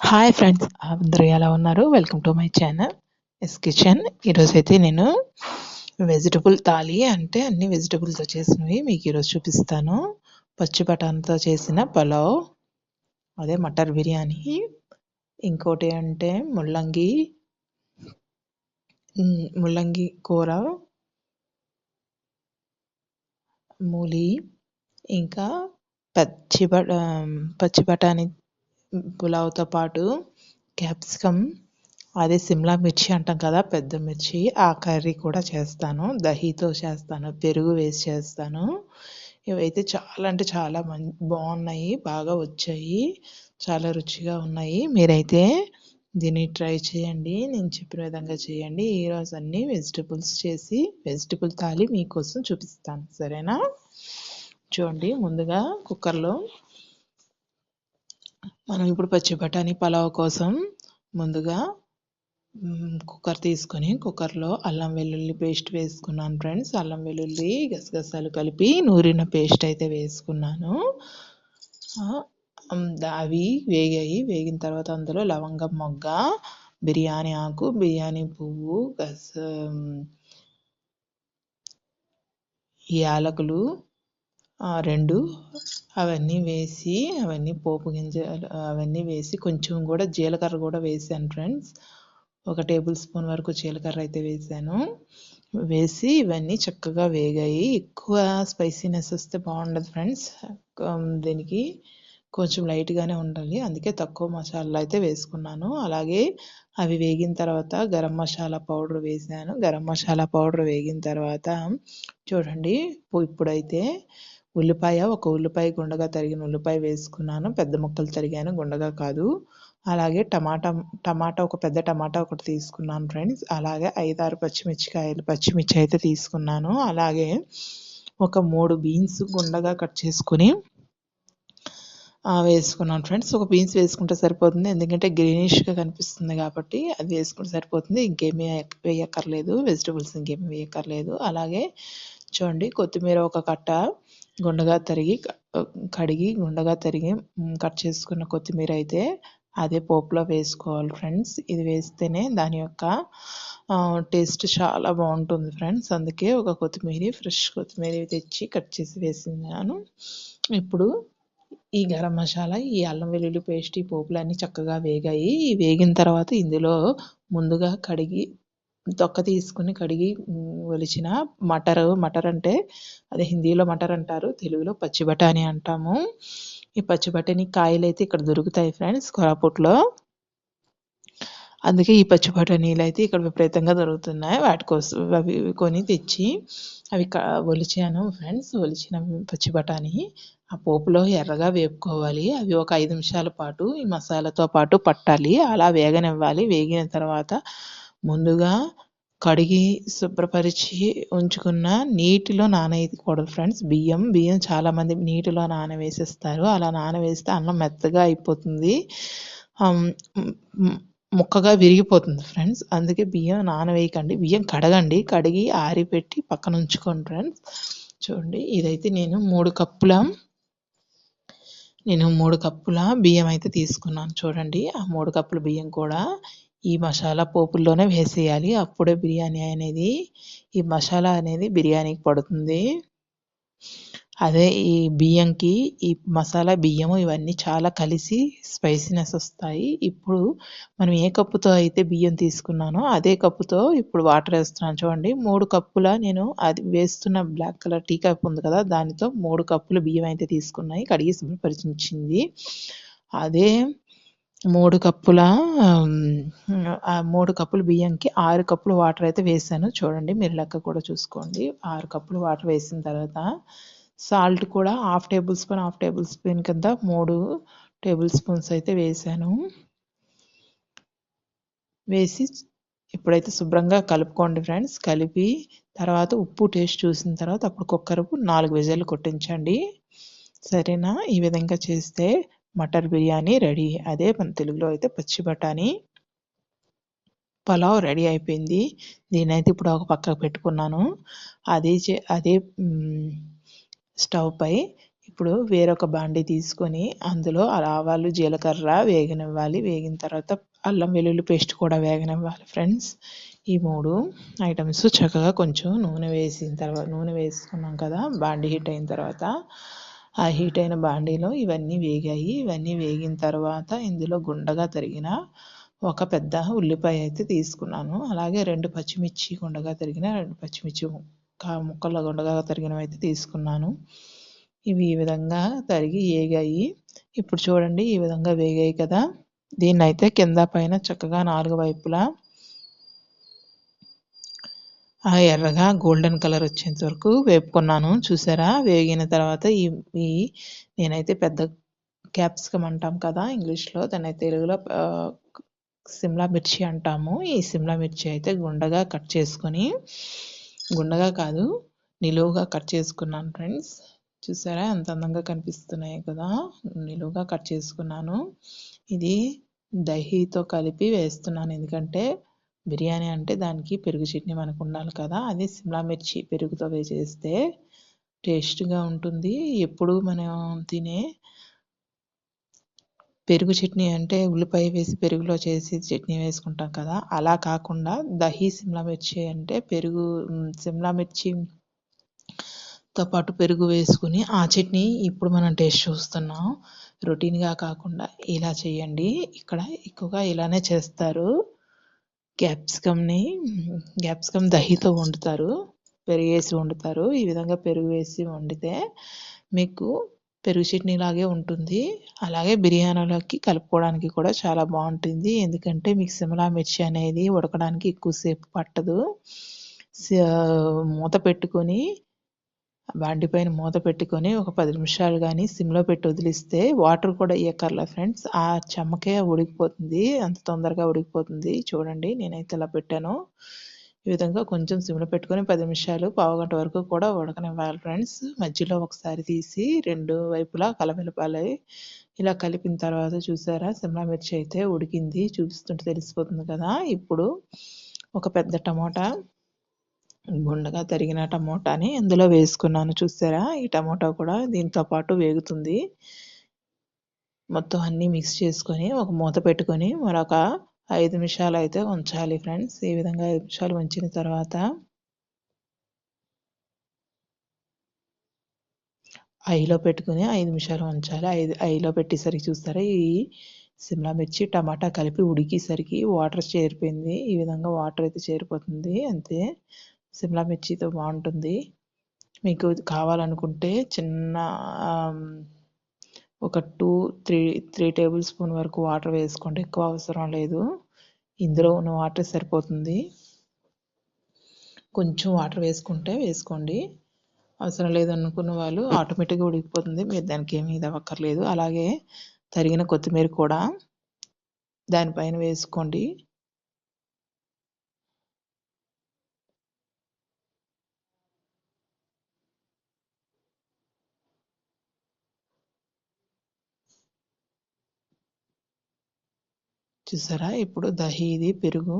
Hi friends అందరూ ఎలా ఉన్నారు? Welcome to my channel S kitchen ఈరోజు అయితే నేను వెజిటబుల్ తాలి అంటే అన్ని వెజిటబుల్తో చేసినవి మీకు ఈరోజు చూపిస్తాను. పచ్చి బఠానీతో చేసిన పలావ్ అదే మటర్ బిర్యానీ ఇంకోటి అంటే ముల్లంగి ముల్లంగి కూర మూలి ఇంకా పచ్చి బ పచ్చి బఠానీ పులావ్తో పాటు క్యాప్సికమ్ అదే సిమ్లా మిర్చి అంటాం కదా పెద్ద మిర్చి ఆ కర్రీ కూడా చేస్తాను. దహీతో చేస్తాను పెరుగు వేసి చేస్తాను. ఇవైతే చాలా అంటే చాలా మం బాగున్నాయి బాగా వచ్చాయి చాలా రుచిగా ఉన్నాయి. మీరైతే దీన్ని ట్రై చేయండి నేను చెప్పిన విధంగా చేయండి. ఈరోజు అన్ని వెజిటబుల్స్ చేసి వెజిటబుల్ థాలి మీకోసం చూపిస్తాను. సరేనా? చూడండి ముందుగా కుక్కర్లో మనం ఇప్పుడు పచ్చి బఠానీ పలావ్ కోసం ముందుగా కుక్కర్ తీసుకొని కుక్కర్లో అల్లం వెల్లుల్లి పేస్ట్ వేసుకున్నాను ఫ్రెండ్స్. అల్లం వెల్లుల్లి గసగసాలు కలిపి నూరిన పేస్ట్ అయితే వేసుకున్నాను. అవి వేగాయి. వేగిన తర్వాత అందులో లవంగం మొగ్గ బిర్యానీ ఆకు బిర్యానీ పువ్వు గస యాలకులు రెండు అవన్నీ వేసి అవన్నీ పోపు గింజలు అవన్నీ వేసి కొంచెం కూడా జీలకర్ర కూడా వేసాను ఫ్రెండ్స్ ఒక టేబుల్ స్పూన్ వరకు జీలకర్ర అయితే వేసాను. వేసి ఇవన్నీ చక్కగా వేగాయి. ఎక్కువ స్పైసీనెస్ వస్తే బాగుండదు ఫ్రెండ్స్ దీనికి కొంచెం లైట్గానే ఉండాలి. అందుకే తక్కువ మసాలా అయితే వేసుకున్నాను. అలాగే అవి వేగిన తర్వాత గరం మసాలా పౌడర్ వేసాను. గరం మసాలా పౌడర్ వేగిన తర్వాత చూడండి ఇప్పుడైతే ఉల్లిపాయ ఒక ఉల్లిపాయ గుండగా తరిగిన ఉల్లిపాయ వేసుకున్నాను. పెద్ద ముక్కలు తరిగాను. గుండగా కాదు. అలాగే టమాటా టమాటా ఒక పెద్ద టమాటా ఒకటి తీసుకున్నాను ఫ్రెండ్స్. అలాగే ఐదారు పచ్చిమిర్చికాయలు పచ్చిమిర్చి అయితే తీసుకున్నాను. అలాగే ఒక మూడు బీన్స్ గుండగా కట్ చేసుకుని వేసుకున్నాను ఫ్రెండ్స్. ఒక బీన్స్ వేసుకుంటే సరిపోతుంది. ఎందుకంటే గ్రీనిష్గా కనిపిస్తుంది కాబట్టి అది వేసుకుంటే సరిపోతుంది. ఇంకేమీ వేయక్కర్లేదు. వెజిటబుల్స్ ఇంకేమీ వేయక్కర్లేదు. అలాగే చూడండి కొత్తిమీర ఒక కట్ట గుండగా తరిగి కడిగి గుండగా తరిగి కట్ చేసుకున్న కొత్తిమీర అయితే అదే పోపులో వేసుకోవాలి ఫ్రెండ్స్. ఇది వేస్తేనే దాని యొక్క టేస్ట్ చాలా బాగుంటుంది ఫ్రెండ్స్. అందుకే ఒక కొత్తిమీర ఫ్రెష్ కొత్తిమీర తెచ్చి కట్ చేసి వేసినాను. ఇప్పుడు ఈ గరం మసాలా ఈ అల్లం వెల్లుల్లి పేస్ట్ ఈ పోపులన్నీ చక్కగా వేగాయి. ఈ వేగిన తర్వాత ఇందులో ముందుగా కడిగి తొక్క తీసుకుని కడిగి ఒలిచిన మటర్ మటర్ అంటే అదే హిందీలో మటర్ అంటారు తెలుగులో పచ్చి బఠానీ అంటాము. ఈ పచ్చి బఠానీ కాయలు అయితే ఇక్కడ దొరుకుతాయి ఫ్రెండ్స్ కోరాపుట్లో. అందుకే ఈ పచ్చి బఠానీలు అయితే ఇక్కడ విపరీతంగా దొరుకుతున్నాయి. వాటి కోసం అవి కొని తెచ్చి అవి ఒలిచాను ఫ్రెండ్స్. ఒలిచిన పచ్చి బఠానీ ఆ పోపులో ఎర్రగా వేపుకోవాలి. అవి ఒక ఐదు నిమిషాల పాటు ఈ మసాలాతో పాటు పట్టాలి. అలా వేగనివ్వాలి. వేగిన తర్వాత ముందుగా కడిగి శుభ్రపరిచి ఉంచుకున్న నీటిలో నానవేయకూడదు ఫ్రెండ్స్. బియ్యం బియ్యం చాలామంది నీటిలో నానవేసేస్తారు. అలా నానవేస్తే అన్నం మెత్తగా అయిపోతుంది. ముక్కగా విరిగిపోతుంది ఫ్రెండ్స్. అందుకే బియ్యం నానవేయకండి. బియ్యం కడగండి. కడిగి ఆరిపెట్టి పక్కన ఉంచుకోండి ఫ్రెండ్స్. చూడండి ఇదైతే నేను మూడు కప్పుల నేను మూడు కప్పుల బియ్యం అయితే తీసుకున్నాను. చూడండి ఆ మూడు కప్పుల బియ్యం కూడా ఈ మసాలా పోపుల్లోనే వేసేయాలి. అప్పుడే బిర్యానీ అనేది ఈ మసాలా అనేది బిర్యానీకి పడుతుంది. అదే ఈ బియ్యంకి ఈ మసాలా బియ్యము ఇవన్నీ చాలా కలిసి స్పైసీనెస్ వస్తాయి. ఇప్పుడు మనం ఏ కప్పుతో అయితే బియ్యం తీసుకున్నానో అదే కప్పుతో ఇప్పుడు వాటర్ వేస్తున్నాను చూడండి. మూడు కప్పుల నేను అది వేస్తున్న బ్లాక్ కలర్ టీ కప్ ఉంది కదా దానితో మూడు కప్పులు బియ్యం అయితే తీసుకున్నాయి. కడిగి శుభ్రపరిచింది. అదే మూడు కప్పుల మూడు కప్పులు బియ్యంకి ఆరు కప్పులు వాటర్ అయితే వేసాను. చూడండి మీరు లెక్క కూడా చూసుకోండి. ఆరు కప్పులు వాటర్ వేసిన తర్వాత సాల్ట్ కూడా half tablespoon half tablespoon కింద మూడు టేబుల్ స్పూన్స్ అయితే వేసాను. వేసి ఇప్పుడైతే శుభ్రంగా కలుపుకోండి ఫ్రెండ్స్. కలిపి తర్వాత ఉప్పు టేస్ట్ చూసిన తర్వాత అప్పుడు కుక్కర్కు నాలుగు విజయలు కొట్టించండి. సరేనా? ఈ విధంగా చేస్తే మటర్ బిర్యానీ రెడీ. అదే మన తెలుగులో అయితే పచ్చి బఠానీ. పలావ్ రెడీ అయిపోయింది. దీని అయితే ఇప్పుడు ఒక పక్కకు పెట్టుకున్నాను. అదే చే అదే స్టవ్ పై ఇప్పుడు వేరొక బాండి తీసుకొని అందులో ఆవాలు జీలకర్ర వేగనివ్వాలి. వేగిన తర్వాత అల్లం వెల్లుల్లి పేస్ట్ కూడా వేగనివ్వాలి ఫ్రెండ్స్. ఈ మూడు ఐటమ్స్ చక్కగా కొంచెం నూనె వేసిన తర్వాత నూనె వేసుకున్నాం కదా బాండి హీట్ అయిన తర్వాత. ఆ హీట్ అయిన బాండీలో ఇవన్నీ వేగాయి. ఇవన్నీ వేగిన తర్వాత ఇందులో గుండగా తరిగిన ఒక పెద్ద ఉల్లిపాయ అయితే తీసుకున్నాను. అలాగే రెండు పచ్చిమిర్చి గుండగా తరిగిన రెండు పచ్చిమిర్చి ముక్కల గుండగా తరిగినవి అయితే తీసుకున్నాను. ఇవి ఈ విధంగా తరిగి వేగాయి ఇప్పుడు చూడండి ఈ విధంగా వేగాయి కదా. దీన్ని అయితే కింద పైన చక్కగా నాలుగు వైపులా ఎర్రగా గోల్డెన్ కలర్ వచ్చేంత వరకు వేపుకున్నాను. చూసారా? వేగిన తర్వాత ఈ ఈ నేనైతే పెద్ద క్యాప్సికమ్ అంటాం కదా ఇంగ్లీష్లో దాన్ని తెలుగులో సిమ్లా మిర్చి అంటాము. ఈ సిమ్లా మిర్చి అయితే గుండగా కట్ చేసుకొని గుండగా కాదు నిలువుగా కట్ చేసుకున్నాను ఫ్రెండ్స్. చూసారా? ఎంత అందంగా కనిపిస్తున్నాయి కదా. నిలువుగా కట్ చేసుకున్నాను. ఇది దహీతో కలిపి వేస్తున్నాను. ఎందుకంటే బిర్యానీ అంటే దానికి పెరుగు చట్నీ మనకు ఉండాలి కదా. అది సిమ్లా మిర్చి పెరుగుతో వేసేస్తే టేస్ట్గా ఉంటుంది. ఎప్పుడు మనం తినే పెరుగు చట్నీ అంటే ఉల్లిపాయ వేసి పెరుగులో చేసి చట్నీ వేసుకుంటాం కదా. అలా కాకుండా దహీ సిమ్లా మిర్చి అంటే పెరుగు సిమ్లా మిర్చితో పాటు పెరుగు వేసుకుని ఆ చట్నీ ఇప్పుడు మనం టేస్ట్ చూస్తున్నాం. రొటీన్గా కాకుండా ఇలా చేయండి. ఇక్కడ ఎక్కువగా ఇలానే చేస్తారు. క్యాప్సికమ్ని క్యాప్సికమ్ దహితో వండుతారు పెరుగు వేసి వండుతారు. ఈ విధంగా పెరుగు వేసి వండితే మీకు పెరుగు చట్నీ లాగే ఉంటుంది. అలాగే బిర్యానీలోకి కలుపుకోవడానికి కూడా చాలా బాగుంటుంది. ఎందుకంటే మీకు సిమ్లా మిర్చి అనేది ఉడకడానికి ఎక్కువసేపు పట్టదు. మూత పెట్టుకొని బండి పైన మూత పెట్టుకొని ఒక పది నిమిషాలు కానీ సిమ్లో పెట్టి వదిలిస్తే వాటర్ కూడా ఇయ్యక్కర్లే ఫ్రెండ్స్. ఆ చెమ్మకే ఉడికిపోతుంది. అంత తొందరగా ఉడికిపోతుంది. చూడండి నేనైతే ఇలా పెట్టాను. ఈ విధంగా కొంచెం సిమ్లో పెట్టుకొని పది నిమిషాలు పావుగంట వరకు కూడా ఉడకనివ్వాలి ఫ్రెండ్స్. మధ్యలో ఒకసారి తీసి రెండు వైపులా కలపెలపాలి ఇలా కలిపిన తర్వాత చూసారా సిమ్లా మిర్చి అయితే ఉడికింది. చూపిస్తుంటే తెలిసిపోతుంది కదా. ఇప్పుడు ఒక పెద్ద టమోటా గుండగా తరిగిన టమోటాని ఇందులో వేసుకున్నాను చూసారా? ఈ టమోటా కూడా దీంతో పాటు వేగుతుంది. మొత్తం అన్నీ మిక్స్ చేసుకొని ఒక మూత పెట్టుకొని మరొక ఐదు నిమిషాలు అయితే ఉంచాలి ఫ్రెండ్స్. ఈ విధంగా ఐదు నిమిషాలు ఉంచిన తర్వాత ఐలో పెట్టుకుని ఐదు నిమిషాలు ఉంచాలి. ఐదు ఐలో పెట్టేసరికి చూస్తారా ఈ సిమ్లా మిర్చి టమాటా కలిపి ఉడికేసరికి వాటర్ చేరిపోయింది. ఈ విధంగా వాటర్ అయితే చేరిపోతుంది. అంతే. సిమ్లా మిర్చితో బాగుంటుంది. మీకు కావాలనుకుంటే చిన్న ఒక two three three tablespoon వరకు వాటర్ వేసుకోండి. ఎక్కువ అవసరం లేదు. ఇందులో ఉన్న వాటర్ సరిపోతుంది. కొంచెం వాటర్ వేసుకుంటే వేసుకోండి. అవసరం లేదు అనుకున్న వాళ్ళు ఆటోమేటిక్గా ఉడికిపోతుంది. మీరు దానికి ఏమీ ఇది అవ్వక్కర్లేదు. అలాగే తరిగిన కొత్తిమీర కూడా దానిపైన వేసుకోండి. చూసారా? ఇప్పుడు దహీది పెరుగు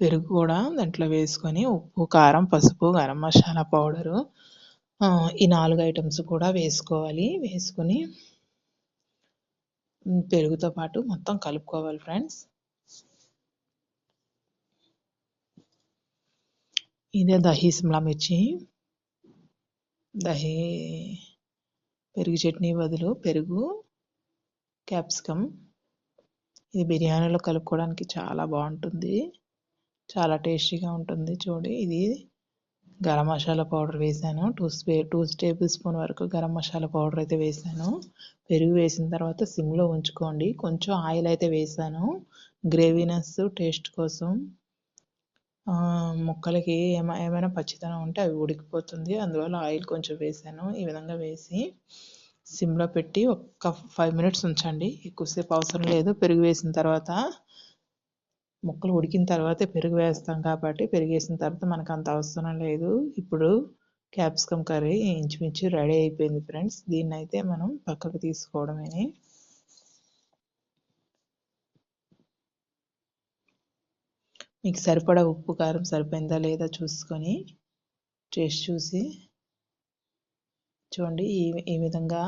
పెరుగు కూడా దాంట్లో వేసుకొని ఉప్పు కారం పసుపు గరం మసాలా పౌడరు ఈ నాలుగు ఐటమ్స్ కూడా వేసుకోవాలి. వేసుకొని పెరుగుతో పాటు మొత్తం కలుపుకోవాలి ఫ్రెండ్స్. ఇదే దహీ సిమ్లా మిర్చి. దహీ పెరుగు చట్నీ బదులు పెరుగు క్యాప్సికమ్. ఇది బిర్యానీలో కలుపుకోవడానికి చాలా బాగుంటుంది. చాలా టేస్టీగా ఉంటుంది చూడి. ఇది గరం మసాలా పౌడర్ వేసాను. టూ స్పే టూ టేబుల్ స్పూన్ వరకు గరం మసాలా పౌడర్ అయితే వేసాను. పెరుగు వేసిన తర్వాత సిమ్లో ఉంచుకోండి. కొంచెం ఆయిల్ అయితే వేసాను. గ్రేవీనెస్ టేస్ట్ కోసం. ముక్కలకి ఏమైనా ఏమైనా పచ్చితనం ఉంటే అవి ఉడికిపోతుంది. అందువల్ల ఆయిల్ కొంచెం వేసాను. ఈ విధంగా వేసి సిమ్లో పెట్టి ఒక ఫైవ్ మినిట్స్ ఉంచండి. ఎక్కువసేపు అవసరం లేదు. పెరుగు వేసిన తర్వాత ముక్కలు ఉడికిన తర్వాతే పెరుగు వేస్తాం కాబట్టి పెరుగు వేసిన తర్వాత మనకు అంత అవసరం లేదు. ఇప్పుడు క్యాప్సికమ్ కర్రీ ఇంచుమించు రెడీ అయిపోయింది ఫ్రెండ్స్. దీన్ని అయితే మనం పక్కకు తీసుకోవడమే మీకు సరిపడా ఉప్పు కారం సరిపోయిందా లేదా చూసుకొని టేస్ట్ చూసి చూడండి ఈ ఈ విధంగా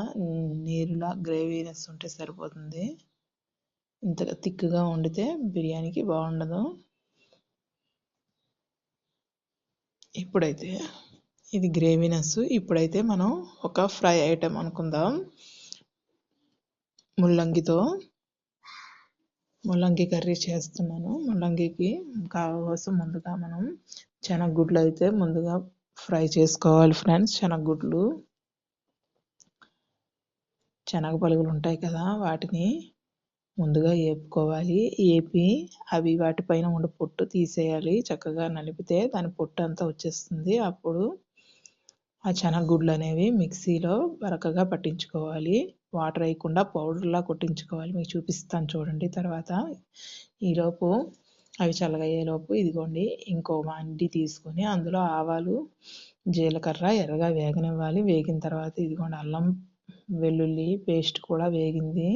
నీరులా గ్రేవీనెస్ ఉంటే సరిపోతుంది. ఇంత థిక్గా వండితే బిర్యానీకి బాగుండదు. ఇప్పుడైతే ఇది గ్రేవీనెస్. ఇప్పుడైతే మనం ఒక ఫ్రై ఐటెం అనుకుందాం. ముల్లంగితో ముల్లంగి కర్రీ చేస్తున్నాను. ముల్లంగికి కావాల్సిన ముందుగా మనం శనగగుడ్లు అయితే ముందుగా ఫ్రై చేసుకోవాలి ఫ్రెండ్స్. శనగగుడ్లు శనగ పలుగులు ఉంటాయి కదా వాటిని ముందుగా వేపుకోవాలి వేపి అవి వాటిపైన ఉండే పొట్టు తీసేయాలి. చక్కగా నలిపితే దాని పొట్టు అంతా వచ్చేస్తుంది. అప్పుడు ఆ శనగగుడ్లు అనేవి మిక్సీలో బరకగా పట్టించుకోవాలి. వాటర్ వేయకుండా పౌడర్లా కొట్టించుకోవాలి. మీకు చూపిస్తాను చూడండి తర్వాత. ఈలోపు అవి చల్లగయ్యేలోపు ఇదిగోండి ఇంకో మండి తీసుకొని అందులో ఆవాలు జీలకర్ర ఎర్రగా వేగనివ్వాలి. వేగిన తర్వాత ఇదిగోండి అల్లం వెల్లుల్లి పేస్ట్ కూడా వేగింది.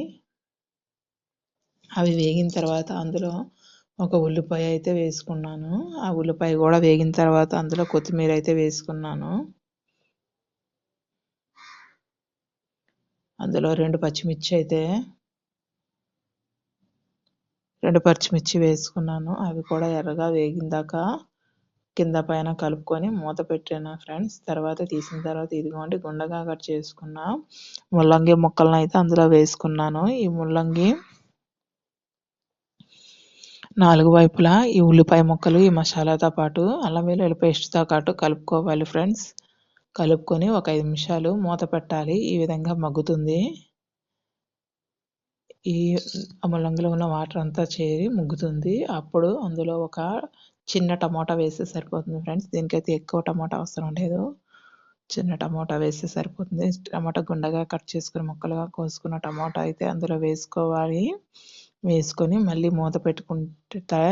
అవి వేగిన తర్వాత అందులో ఒక ఉల్లిపాయ అయితే వేసుకున్నాను. ఆ ఉల్లిపాయ కూడా వేగిన తర్వాత అందులో కొత్తిమీర అయితే వేసుకున్నాను. అందులో రెండు పచ్చిమిర్చి అయితే రెండు పచ్చిమిర్చి వేసుకున్నాను. అవి కూడా ఎర్రగా వేగిందాక కింద పైన కలుపుకొని మూత పెట్టాను ఫ్రెండ్స్ తర్వాత తీసిన తర్వాత ఇదిగోండి గుండగా కట్ చేసుకున్న ముల్లంగి ముక్కలను అయితే అందులో వేసుకున్నాను. ఈ ముల్లంగి నాలుగు వైపులా ఈ ఉల్లిపాయ ముక్కలు ఈ మసాలాతో పాటు అల్లం వెల్లుల్లి పేస్ట్తో పాటు కలుపుకోవాలి ఫ్రెండ్స్. కలుపుకొని ఒక ఐదు నిమిషాలు మూత పెట్టాలి. ఈ విధంగా మగ్గుతుంది. ఈ ముల్లంగిలో ఉన్న వాటర్ అంతా చేరి ముగ్గుతుంది. అప్పుడు అందులో ఒక చిన్న టమాటా వేస్తే సరిపోతుంది ఫ్రెండ్స్. దీనికైతే ఎక్కువ టమాటా అవసరం లేదు. చిన్న టమాటా వేస్తే సరిపోతుంది. టమాటా గుండగా కట్ చేసుకుని ముక్కలుగా కోసుకున్న టమాటా అయితే అందులో వేసుకోవాలి. వేసుకొని మళ్ళీ మూత పెట్టుకుంటే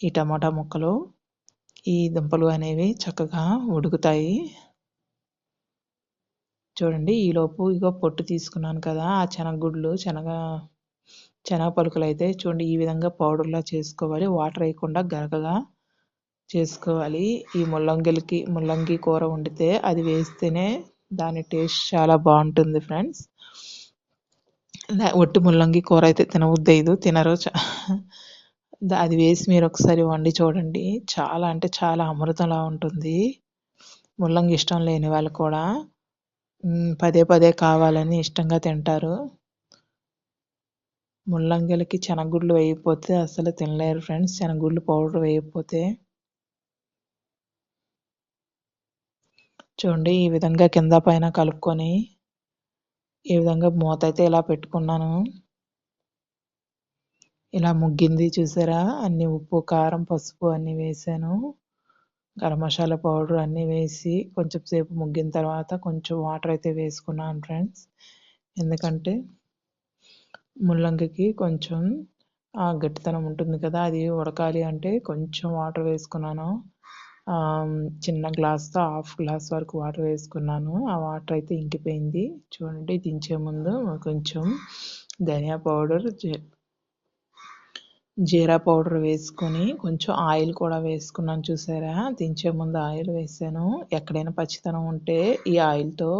ఈ టమాటా ముక్కలు ఈ దుంపలు అనేవి చక్కగా ఉడుకుతాయి. చూడండి ఈలోపు ఇగో పొట్టు తీసుకున్నాను కదా ఆ శనగగుడ్లు శనగ శనగ పలుకులు అయితే చూడండి ఈ విధంగా పౌడర్లా చేసుకోవాలి. వాటర్ వేయకుండా గరగగా చేసుకోవాలి. ఈ ముల్లంగిలకి ముల్లంగి కూర వండితే అది వేస్తేనే దాని టేస్ట్ చాలా బాగుంటుంది ఫ్రెండ్స్. ఒట్టి ముల్లంగి కూర అయితే తినవద్దు తినరు. అది వేసి మీరు ఒకసారి వండి చూడండి. చాలా అంటే చాలా అమృతంలా ఉంటుంది. ముల్లంగి ఇష్టం లేని వాళ్ళు కూడా పదే పదే కావాలని ఇష్టంగా తింటారు. ముల్లంగిలకి శనగగుడ్లు వేయకపోతే అసలు తినలేరు ఫ్రెండ్స్. శనగగుడ్లు పౌడర్ వేయకపోతే చూడండి ఈ విధంగా కింద పైన కలుపుకొని ఈ విధంగా మూత అయితే ఇలా పెట్టుకున్నాను. ఇలా ముగ్గింది చూసారా? అన్ని ఉప్పు కారం పసుపు అన్నీ వేసాను. గరం మసాలా పౌడర్ అన్నీ వేసి కొంచెం సేపు ముగ్గిన తర్వాత కొంచెం వాటర్ అయితే వేసుకున్నాను ఫ్రెండ్స్. ఎందుకంటే ముల్లంగికి కొంచెం గట్టితనం ఉంటుంది కదా అది ఉడకాలి అంటే కొంచెం వాటర్ వేసుకున్నాను. చిన్న గ్లాస్తో హాఫ్ గ్లాస్ వరకు వాటర్ వేసుకున్నాను. ఆ వాటర్ అయితే ఇంకిపోయింది. చూడండి దించే ముందు కొంచెం ధనియా పౌడర్ జీరా పౌడర్ వేసుకొని కొంచెం ఆయిల్ కూడా వేసుకున్నాను. చూసారా? దించే ముందు ఆయిల్ వేసాను. ఎక్కడైనా పచ్చితనం ఉంటే ఈ ఆయిల్తో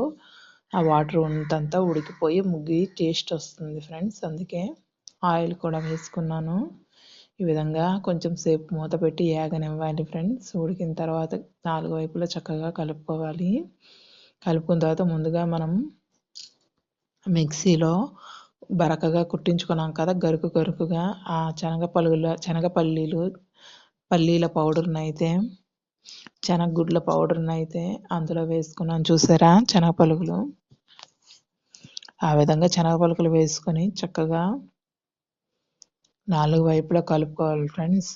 ఆ వాటర్ ఉన్నంతా ఉడికిపోయి ముగ్గి టేస్ట్ వస్తుంది ఫ్రెండ్స్. అందుకే ఆయిల్ కూడా వేసుకున్నాను. ఈ విధంగా కొంచెం సేపు మూత పెట్టి ఏగనివ్వాలి ఫ్రెండ్స్. ఉడికిన తర్వాత నాలుగు వైపులా చక్కగా కలుపుకోవాలి. కలుపుకున్న తర్వాత ముందుగా మనం మిక్సీలో బరకగా కుట్టించుకున్నాం కదా గరుకు గరుకుగా. ఆ శనగ పలుగుల శనగపల్లీలు పల్లీల పౌడర్ని అయితే శనగగుడ్ల పౌడర్ని అయితే అందులో వేసుకున్నాను చూసారా? శనగ పలుగులు ఆ విధంగా శనగ పలుకులు వేసుకొని చక్కగా నాలుగు వైపులా కలుపుకోవాలి ఫ్రెండ్స్.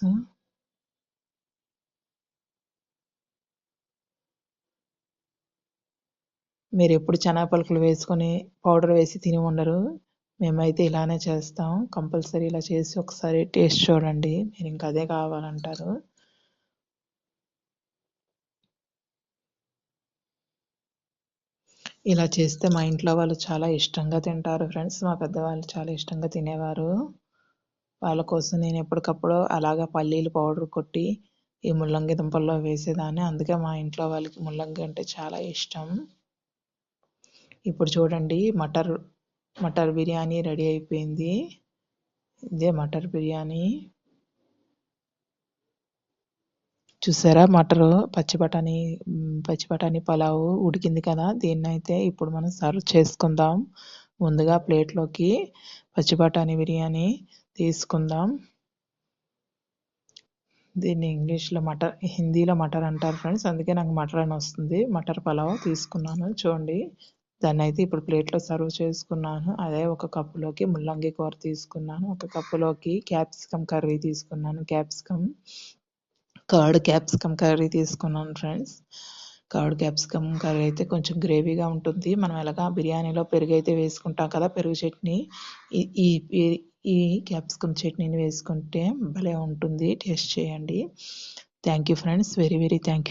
మీరు ఎప్పుడు శనగ పలుకులు వేసుకొని పౌడర్ వేసి తిని ఉండరు. మేమైతే ఇలానే చేస్తాం. కంపల్సరీ ఇలా చేసి ఒకసారి టేస్ట్ చూడండి. మీరు ఇంకా అదే కావాలంటారు. ఇలా చేస్తే మా ఇంట్లో వాళ్ళు చాలా ఇష్టంగా తింటారు ఫ్రెండ్స్. మా పెద్దవాళ్ళు చాలా ఇష్టంగా తినేవారు. వాళ్ళ కోసం నేను ఎప్పటికప్పుడు అలాగా పల్లీలు పౌడర్ కొట్టి ఈ ముల్లంగి దుంపల్లో వేసేదాన్ని. అందుకే మా ఇంట్లో వాళ్ళకి ముల్లంగి అంటే చాలా ఇష్టం. ఇప్పుడు చూడండి మటర్ మటర్ బిర్యానీ రెడీ అయిపోయింది. ఇదే మటర్ బిర్యానీ. చూసారా మటరు పచ్చి బఠానీ పచ్చి బఠానీ పలావ్ ఉడికింది కదా? దీన్ని అయితే ఇప్పుడు మనం సర్వ్ చేసుకుందాం. ముందుగా ప్లేట్లోకి పచ్చి బఠానీ బిర్యానీ తీసుకుందాం. దీన్ని ఇంగ్లీష్లో మటర్ హిందీలో మటర్ అంటారు ఫ్రెండ్స్. అందుకే నాకు మటర్ అని వస్తుంది. మటర్ పలావ్ తీసుకున్నాను. చూడండి. దాన్ని అయితే ఇప్పుడు ప్లేట్లో సర్వ్ చేసుకున్నాను. అదే ఒక కప్పులోకి ముల్లంగి కూర తీసుకున్నాను. ఒక కప్పులోకి క్యాప్సికమ్ కర్రీ తీసుకున్నాను. క్యాప్సికమ్ కర్డ్ క్యాప్సికమ్ కర్రీ తీసుకున్నాను ఫ్రెండ్స్. కర్డ్ క్యాప్సికమ్ కర్రీ అయితే కొంచెం గ్రేవీగా ఉంటుంది. మనం ఎలాగా బిర్యానీలో పెరుగు అయితే వేసుకుంటాం కదా పెరుగు చట్నీ. ఈ ఈ ఈ- ఈ క్యాప్సికమ్ చట్నీని వేసుకుంటే భలే ఉంటుంది. టేస్ట్ చేయండి. Thank you friends. Very very thank you.